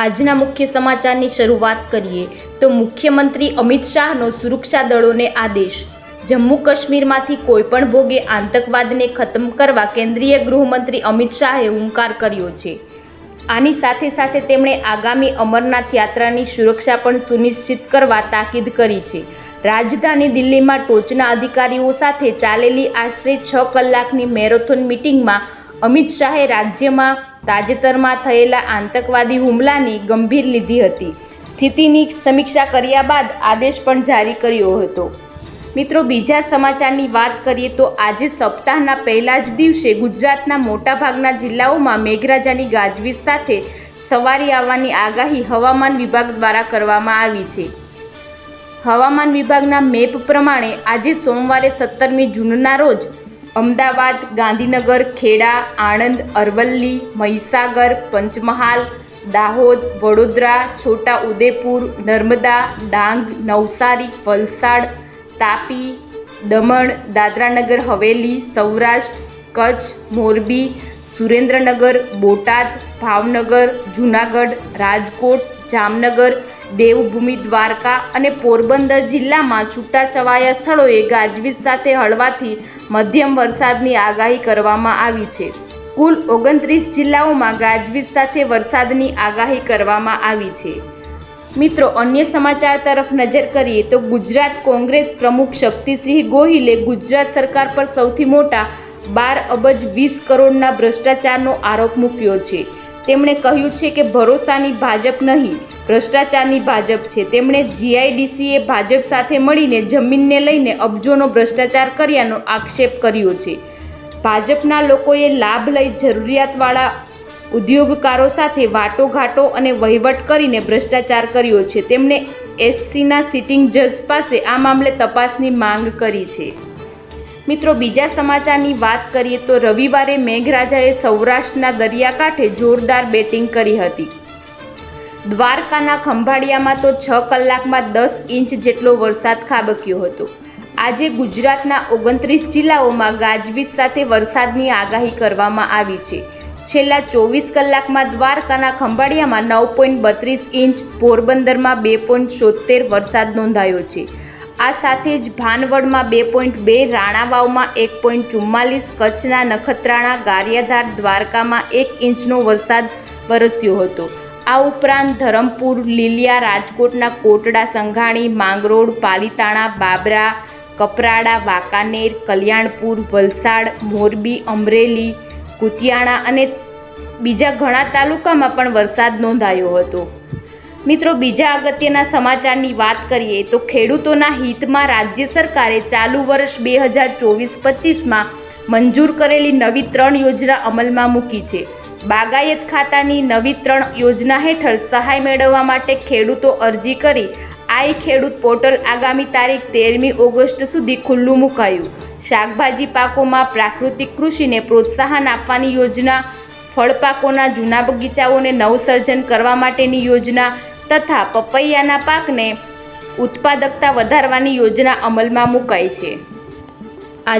આજના મુખ્ય સમાચારની શરૂઆત કરીએ તો મુખ્યમંત્રી અમિત શાહનો સુરક્ષા દળોને આદેશ. જમ્મુ કાશ્મીરમાંથી કોઈપણ ભોગે આતંકવાદને ખતમ કરવા કેન્દ્રીય ગૃહમંત્રી અમિત શાહે હુંકાર કર્યો છે. આની સાથે સાથે તેમણે આગામી અમરનાથ યાત્રાની સુરક્ષા પણ સુનિશ્ચિત કરવા તાકીદ કરી છે. રાજધાની દિલ્હીમાં ટોચના અધિકારીઓ સાથે ચાલેલી આશરે છ કલાકની મેરેથોન મિટિંગમાં અમિત શાહે રાજ્યમાં તાજેતરમાં થયેલા આતંકવાદી હુમલાની ગંભીર લીધી હતી. સ્થિતિની સમીક્ષા કર્યા બાદ આદેશ પણ જારી કર્યો હતો. મિત્રો, બીજા સમાચારની વાત કરીએ તો આજે સપ્તાહના પહેલા જ દિવસે ગુજરાતના મોટાભાગના જિલ્લાઓમાં મેઘરાજાની ગાજવીજ સાથે સવારી આવવાની આગાહી હવામાન વિભાગ દ્વારા કરવામાં આવી છે. હવામાન વિભાગના મેપ પ્રમાણે આજે સોમવારે સત્તરમી જૂનના રોજ અમદાવાદ, ગાંધીનગર, ખેડા, આણંદ, અરવલ્લી, મહીસાગર, પંચમહાલ, દાહોદ, વડોદરા છોટા ઉદેપુર નર્મદા, ડાંગ, નવસારી, વલસાડ, તાપી, દમણ, દાદરાનગર, હવેલી, સૌરાષ્ટ્ર, કચ્છ, મોરબી, સુરેન્દ્રનગર, બોટાદ, ભાવનગર, જૂનાગઢ, રાજકોટ જામનગર, દેવભૂમિ દ્વારકા અને પોરબંદર જિલ્લામાં છૂટાછવાયા સ્થળોએ ગાજવીજ સાથે હળવાથી મધ્યમ વરસાદની આગાહી કરવામાં આવી છે. કુલ ઓગણત્રીસ જિલ્લાઓમાં ગાજવીજ સાથે વરસાદની આગાહી કરવામાં આવી છે. મિત્રો, અન્ય સમાચાર તરફ નજર કરીએ તો ગુજરાત કોંગ્રેસ પ્રમુખ શક્તિસિંહ ગોહિલે ગુજરાત સરકાર પર સૌથી મોટા બાર અબજ વીસ કરોડના ભ્રષ્ટાચારનો આરોપ મૂક્યો છે. તેમણે કહ્યું છે કે ભરોસાની ભાજપ નહીં, ભ્રષ્ટાચારની ભાજપ છે. તેમણે જીઆઈડીસીએ ભાજપ સાથે મળીને જમીનને લઈને અબજોનો ભ્રષ્ટાચાર કર્યાનો આક્ષેપ કર્યો છે. ભાજપના લોકોએ લાભ લઈ જરૂરિયાતવાળા ઉદ્યોગકારો સાથે વાટોઘાટો અને વહીવટ કરીને ભ્રષ્ટાચાર કર્યો છે. તેમણે એસસીના સિટિંગ જજ પાસે આ મામલે તપાસની માંગ કરી છે. મિત્રો, બીજા સમાચારની વાત કરીએ તો રવિવારે મેઘરાજાએ સૌરાષ્ટ્રના દરિયાકાંઠે જોરદાર બેટિંગ કરી હતી. દ્વારકાના ખંભાળિયામાં તો છ કલાકમાં દસ ઇંચ જેટલો વરસાદ ખાબક્યો હતો. આજે ગુજરાતના ઓગણત્રીસ જિલ્લાઓમાં ગાજવીજ સાથે વરસાદની આગાહી કરવામાં આવી છે. છેલ્લા ચોવીસ કલાકમાં દ્વારકાના ખંભાળિયામાં નવ પોઈન્ટ બત્રીસ ઇંચ પોરબંદરમાં બે પોઈન્ટ વરસાદ નોંધાયો છે. આ સાથે જ ભાનવડમાં બે પોઈન્ટ બે, રાણાવાવમાં એક પોઈન્ટ ચુમ્માલીસ, કચ્છના નખત્રાણા ગારિયાધાર દ્વારકામાં એક ઇંચનો વરસાદ વરસ્યો હતો. આ ઉપરાંત ધરમપુર, લીલિયા, રાજકોટના કોટડા, સંઘાણી, માંગરોળ, પાલીતાણા, બાબરા, કપરાડા, વાંકાનેર, કલ્યાણપુર, વલસાડ, મોરબી, અમરેલી, કુતિયાણા અને બીજા ઘણા તાલુકામાં પણ વરસાદ નોંધાયો હતો. મિત્રો, બીજા અગત્યના સમાચારની વાત કરીએ તો ખેડૂતોના હિતમાં રાજ્ય સરકારે ચાલુ વર્ષ બે હજાર ચોવીસ પચીસમાં મંજૂર કરેલી નવી ત્રણ યોજના અમલમાં મૂકી છે. બાગાયત ખાતાની નવી ત્રણ યોજના હેઠળ સહાય મેળવવા માટે ખેડૂતો અરજી કરી આઈ ખેડૂત પોર્ટલ આગામી તારીખ તેરમી ઓગસ્ટ સુધી ખુલ્લું મુકાયું. શાકભાજી પાકોમાં પ્રાકૃતિક કૃષિને પ્રોત્સાહન આપવાની યોજના ફળપાકોના જૂના બગીચાઓને નવસર્જન કરવા માટેની યોજના તથા પપૈયાના પાકને ઉત્પાદકતા વધારવાની યોજના અમલમાં મુકાઈ છે.